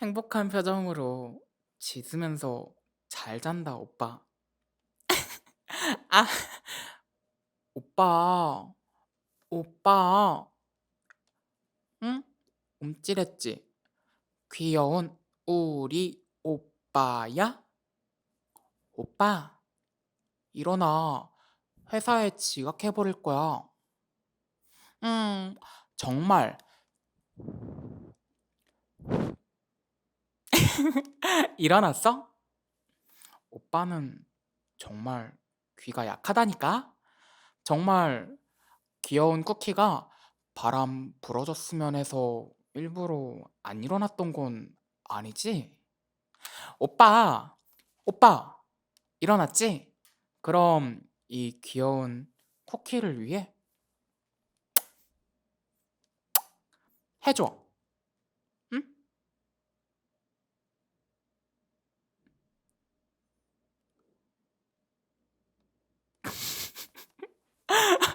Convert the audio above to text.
행복한 표정으로 짖으면서 잘 잔다, 오빠. 아, 오빠, 오빠, 응? 움찔했지? 귀여운 우리 오빠야? 오빠, 일어나. 회사에 지각해 버릴 거야. 음, 정말. 일어났어? 오빠는 정말 귀가 약하다니까? 정말 귀여운 쿠키가 바람 불어줬으면 해서 일부러 안 일어났던 건 아니지? 오빠, 오빠, 일어났지? 그럼 이 귀여운 쿠키를 위해 해줘.